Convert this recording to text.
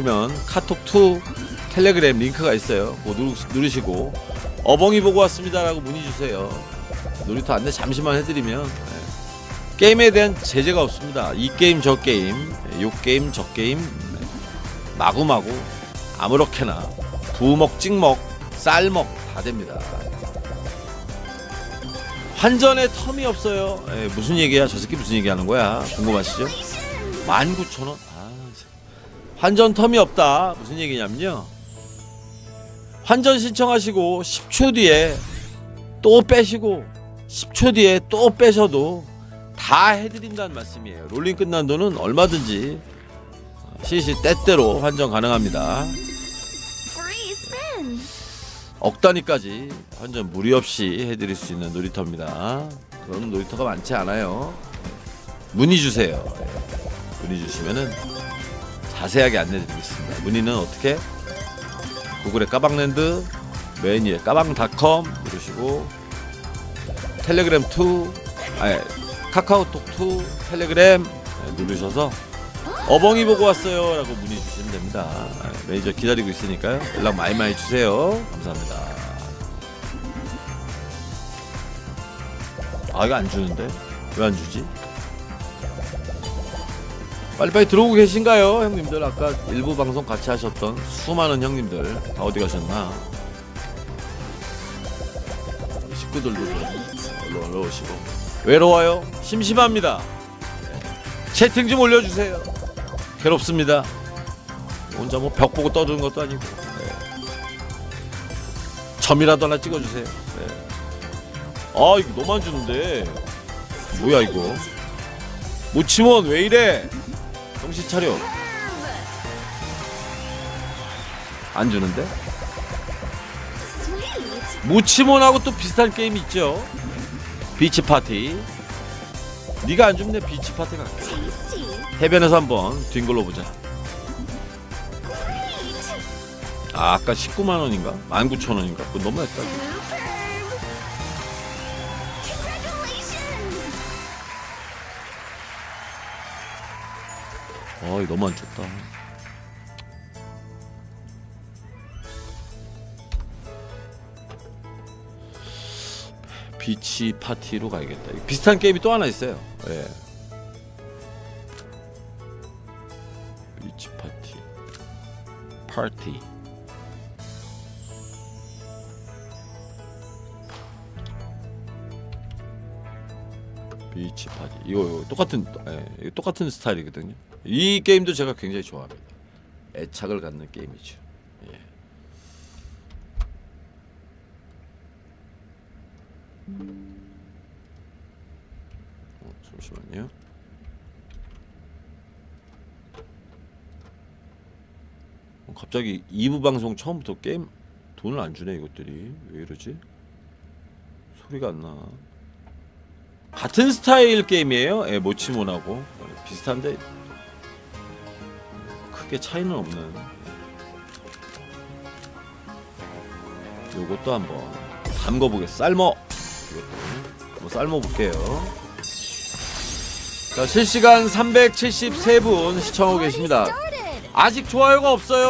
보시면 카톡2 텔레그램 링크가 있어요. 그거 누르, 누르 시고 어벙이 보고 왔습니다라고 문의 주세요. 놀이터 안내 잠시만 해드리면 네. 게임에 대한 제재가 없습니다. 이 게임 저 게임, 네, 요 게임 저 게임 네. 마구마구 아무렇게나 부먹 찍먹 쌀먹 다 됩니다. 환전에 텀이 없어요. 에, 무슨 얘기야? 저 새끼 무슨 얘기하는 거야? 궁금하시죠? 19,000원. 환전 텀이 없다. 무슨 얘기냐면요. 환전 신청하시고 10초 뒤에 또 빼시고 10초 뒤에 또 빼셔도 다 해드린다는 말씀이에요. 롤링 끝난 돈은 얼마든지 시시 때때로 환전 가능합니다. Free spin. 억 단위까지 완전 무리 없이 해드릴 수 있는 놀이터입니다. 그런 놀이터가 많지 않아요. 문의 주세요. 예. 문의 주시면은 자세하게 안내드리겠습니다. 문의는 어떻게? 구글의 까방랜드 맨 위에 까방닷컴 누르시고 텔레그램 2 아니 카카오톡 2 텔레그램 예, 누르셔서 어벙이 보고 왔어요 라고 문의 주시면 됩니다. 예, 매니저 기다리고 있으니까요. 연락 많이 많이 주세요. 감사합니다. 아 이거 안 주는데 왜 안 주지? 빨리빨리 들어오고 계신가요, 형님들? 아까 일부 방송 같이 하셨던 수많은 형님들 다 어디 가셨나? 식구들도 좀 얼른 얼른 오시고 외로워요? 심심합니다. 채팅 좀 올려주세요. 괴롭습니다. 혼자 뭐 벽 보고 떠드는 것도 아니고. 네. 점이라도 하나 찍어주세요. 네. 아 이거 안 주는데. 뭐야 이거? 모치몬 왜 이래? 정신 차려. 안 주는데? 모치몬하고 또 비슷한 게임 있죠. 비치 파티. 네가 안 주면 내 비치 파티. Tasty. 해변에서 한번 뒹굴러 보자. 아, 아까 19만 원인가? 19,000원인가? 그거 너무했다. 어, 이거 너무 안 좋다. 비치 파티로 가야겠다. 비슷한 게임이 또 하나 있어요. 예. 비치 파티. 파티. 비치 파티. 이거, 이거 똑같은 예, 이거 똑같은 스타일이거든요. 이 게임도 제가 굉장히 좋아합니다. 애착을 갖는 게임이죠. 예. 어, 잠시만요. 어, 갑자기 2부 방송 처음부터 게임 돈을 안 주네 이것들이 왜 이러지? 소리가 안 나. 같은 스타일 게임이에요. 예, 모치몬하고 어, 비슷한데 크게 차이는 없는. 요것도 한번 담궈 보겠. 삶어. 이것도 삶어 볼게요. 자 실시간 373분 시청하고 계십니다. 아직 좋아요가 없어요.